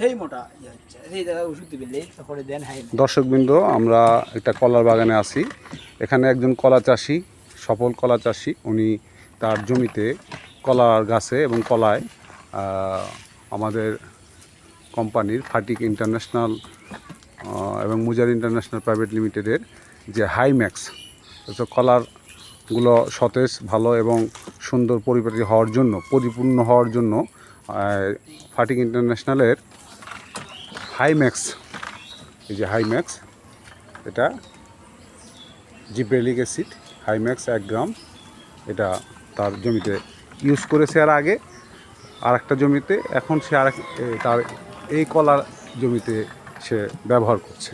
ইয়ে দর্শকবৃন্দ, আমরা একটা কলার বাগানে আছি। এখানে একজন কলা চাষি, সফল কলা চাষি, উনি তার জমিতে কলার গাছে এবং কলায় আমাদের কোম্পানির ফাটিক ইন্টারন্যাশনাল এবং মুজার ইন্টারন্যাশনাল প্রাইভেট লিমিটেডের যে হাইম্যাক্স কলারগুলো সতেজ, ভালো এবং সুন্দর পরিপাটি হওয়ার জন্য, পরিপূর্ণ হওয়ার জন্য ফাটিক ইন্টারন্যাশনালের হাইম্যাক্স এই যে হাইম্যাক্স এটা জিব্রেলিক অ্যাসিড হাইম্যাক্স এক গ্রাম এটা তার জমিতে ইউজ করেছে আর আগে। আর একটা জমিতে, এখন সে আর তার এই কলার জমিতে সে ব্যবহার করছে।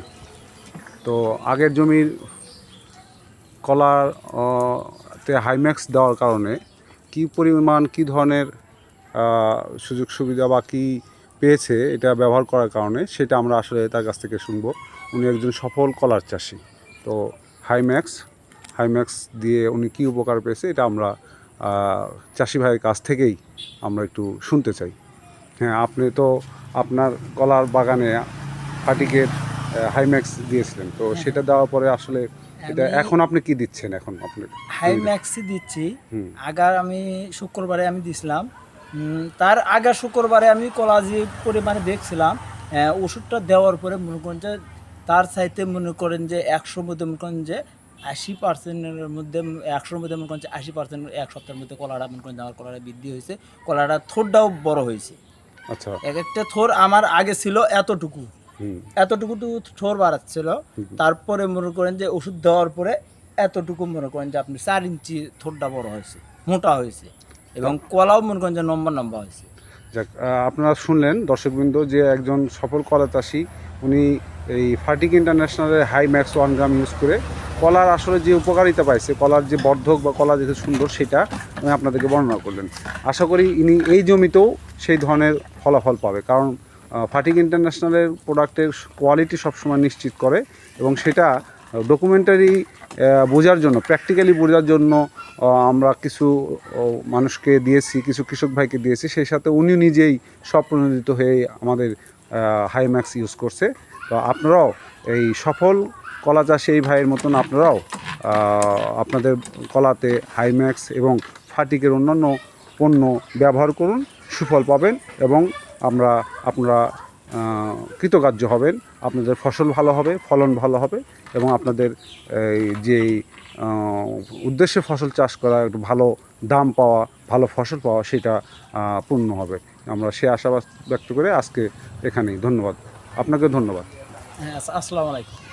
তো আগের জমির কলার তে হাইম্যাক্স দেওয়ার কারণে কি পরিমাণ, কি ধরনের সুযোগ সুবিধা বা কী পেয়েছে এটা ব্যবহার করার কারণে সেটা আমরা আসলে তার কাছ থেকে শুনব। উনি একজন সফল কলার চাষি। তো হাইম্যাক্স হাইম্যাক্স দিয়ে উনি কী উপকার পেয়েছে এটা আমরা চাষি ভাইয়ের কাছ থেকেই আমরা একটু শুনতে চাই। হ্যাঁ আপনি তো আপনার কলার বাগানে ফাটিকের হাইম্যাক্স দিয়েছিলেন। তো সেটা দেওয়ার পরে আসলে এটা এখন আপনি কি দিচ্ছেন এখন? আপনি হাই ম্যাক্সি দিচ্ছি। আগার আমি শুক্রবারে আমি দিছিলাম। তার আগে শুক্রবারে আমি কলা যে পরিমাণে দেখছিলাম ওষুধটা দেওয়ার পরে মনে করেন যে তার চাইতে মনে করেন যে একশোর মধ্যে মনে করেন যে আশি পার্সেন্টের মধ্যে একশোর মধ্যে মনে করেন যে আশি পার্সেন্ট এক সপ্তাহের মধ্যে কলাটা মনে করেন যে আমার কলাটা বৃদ্ধি হয়েছে কলাটা থোরটাও বড় হয়েছে। আচ্ছা। এক একটা থোর আমার আগে ছিল এতটুকু। এতটুকু তো থোর বাড়াচ্ছিল। তারপরে মনে করেন যে ওষুধ দেওয়ার পরে এতটুকু মনে করেন যে আপনি চার ইঞ্চি থোরটা বড় হয়েছে মোটা হয়েছে। এবং কলাও মনে যে নম্বর নম্বর হয়েছে যাক আপনারা শুনলেন দর্শকবৃন্দ যে একজন সফল কলা চাষি উনি এই ফার্টিক ইন্টারন্যাশনালের high max one gram use করে কলার আসলে যে উপকারিতা পাইছে, কলার যে বর্ধক বা কলা যে সুন্দর, সেটা উনি আপনাদেরকে বর্ণনা করলেন। আশা করি ইনি এই জমিতেও সেই ধরনের ফলাফল পাবে, কারণ ফার্টিক ইন্টারন্যাশনালের প্রোডাক্টের কোয়ালিটি সবসময় নিশ্চিত করে এবং সেটা ডকুমেন্টারি বোঝার জন্য প্র্যাকটিক্যালি বোঝার জন্য আমরা কিছু মানুষকে দিয়েছি, কিছু কৃষক ভাইকে দিয়েছি, সেই সাথে উনি নিজেই স্বপ্রণোদিত হয়ে আমাদের হাই ম্যাক্স ইউজ করছে। তো আপনারাও এই সফল কলা চাষি এই ভাইয়ের মতন আপনারাও আপনাদের কলাতে হাই ম্যাক্স এবং ফাটিকের অন্যান্য পণ্য ব্যবহার করুন, সুফল পাবেন এবং আমরা, আপনারা কৃতকার্য হবেন, আপনাদের ফসল ভালো হবে, ফলন ভালো হবে এবং আপনাদের যে উদ্দেশ্যে ফসল চাষ করা, একটু ভালো দাম পাওয়া, ভালো ফসল পাওয়া সেটা পূর্ণ হবে। আমরা সে আশাবাদ ব্যক্ত করে আজকে এখানেই ধন্যবাদ। আপনাকে ধন্যবাদ। হ্যাঁ আসসালামু আলাইকুম।